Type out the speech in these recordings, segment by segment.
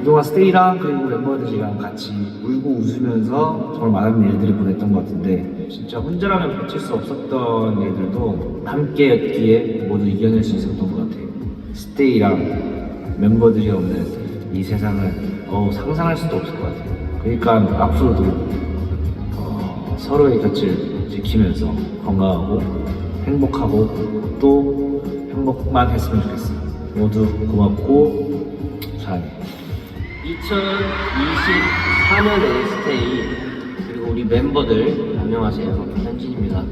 그동안 스테이랑 그리고 멤버들이랑 같이 울고 웃으면서 정말 많은 일들을 보냈던 것 같은데 진짜 혼자라면 버틸 수 없었던 일들도 함께였기에 모두 이겨낼 수 있었던 것 같아요. 스테이랑 멤버들이 없는 이 세상은 어우, 상상할 수도 없을 것 같아요. 그러니까 앞으로도 어, 서로의 곁을 지키면서 건강하고 행복하고 또 행복만 했으면 좋겠어. 모두 고맙고 사랑해. 2024년의 스테이 그리고 우리 멤버들 안녕하세요. 현진입니다.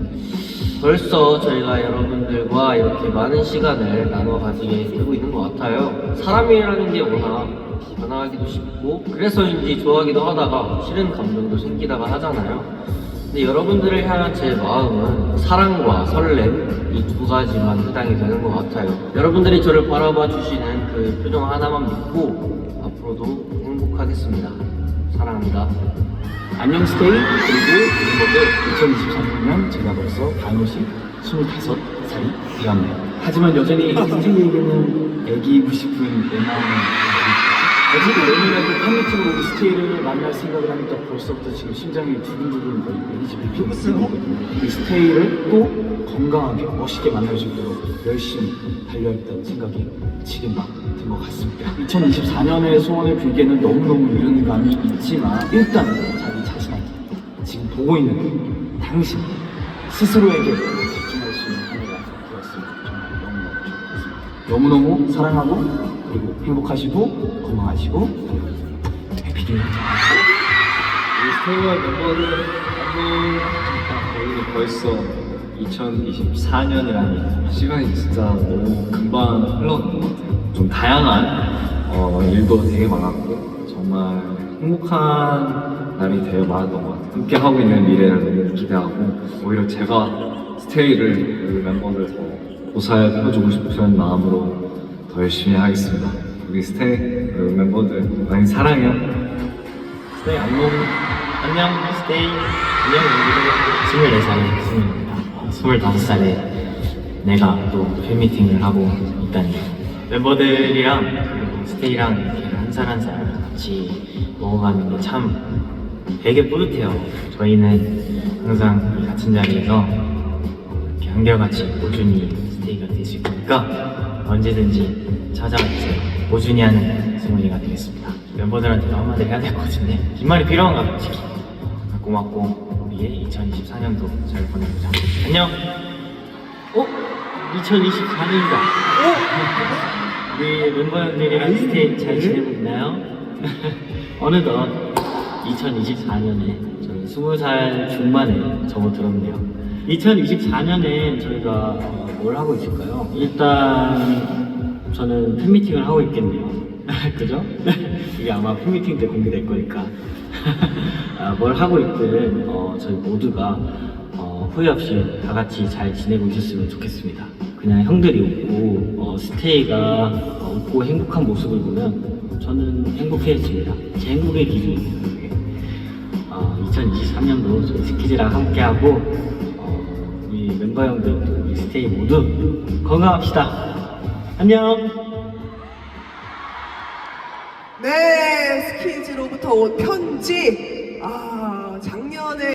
벌써 저희가 여러분들과 이렇게 많은 시간을 나눠 가지게 되고 있는 것 같아요. 사람이라는 게 워낙 변화하기도 쉽고 그래서인지 좋아하기도 하다가 싫은 감정도 생기다가 하잖아요 근데 여러분들을 향한 제 마음은 사랑과 설렘 이 두 가지만 해당이 되는 것 같아요 여러분들이 저를 바라봐 주시는 그 표정 하나만 믿고 앞으로도 행복하겠습니다. 사랑합니다. 안녕 스테이 그리고 멤버들 2023년 제가 벌써 반올씩 25살이 되었네요 하지만 여전히 스테이에게는 애기이고 싶은 내 마음 은 아직 내년에도 팬미팅으로 스테이를 만날 생각을 하니까 벌써부터 지금 심장이 두근두근 거리고 이집이 피고 우리 스테이를 또 건강하게 멋있게 만날 수 있도록 열심히 달려있다는 생각이 지금 막 든 것 같습니다. 2024년의 소원을 빌기에는 너무너무 이른 감이 있지만 일단 자기 자신한테 지금 보고 있는 당신 스스로에게 집중할 수 있는 한 해가 되었으면 정말 너무너무 좋겠습니다. 너무너무 사랑하고 그리고 행복하시고 건강하시고 해피뉴 우리 스테이와 멤버들 안녕. 저희는 벌써 2024년이라는 시간이 진짜 너무 금방 흘러가는 것 같아요. 좀 다양한 어, 일도 되게 많았고 정말 행복한 날이 되게 많았던 것 같아요. 함께 하고 있는 미래를 너무 기대하고 오히려 제가 스테이를 멤버들 더 보살펴주고 싶은 마음으로 더 열심히 하겠습니다. 우리 스테이 우리 멤버들 많이 사랑해요. 스테이 안녕. 안녕 스테이. 안녕 여러분. 24살 스승입니다. 25살에 내가 또 팬미팅을 하고 있다니 멤버들이랑 그리고 스테이랑 이렇게 한 살 한 살 같이 먹어가는 게 참 되게 뿌듯해요. 저희는 항상 이 같은 자리에서 한결같이 꾸준히 스테이가 될수 있으니까 언제든지 찾아와주세요. 꾸준히 하는 승훈이가 되겠습니다. 멤버들한테도 한마디 해야 될 것 같은데 뒷말이 필요한가 봐, 솔직히. 고맙고 우리의 2024년도 잘 보내보자. 안녕. 어? 2024년이다. 어? 우리 멤버들이랑 스테이 잘 지내고 있나요? 어느덧 2024년에 저희 20살 중반에 접어들었네요. 2024년에 저희가 어, 뭘 하고 있을까요? 일단 저는 팬미팅을 하고 있겠네요. 그죠? 이게 아마 팬미팅 때 공개될 거니까. 아, 뭘 하고 있든 어, 저희 모두가 어, 후회 없이 다 같이 잘 지내고 있었으면 좋겠습니다. 그냥 형들이 웃고 어, 스테이가 어, 웃고 행복한 모습을 보면 저는 행복해집니다. 제 행복의. 그게. 어, 2023년도 저희 스키즈랑 함께하고 어, 우리 멤버 형들 또 우리 스테이 모두 건강합시다. 안녕. 네, 스키즈로부터 온 편지. 아, 작년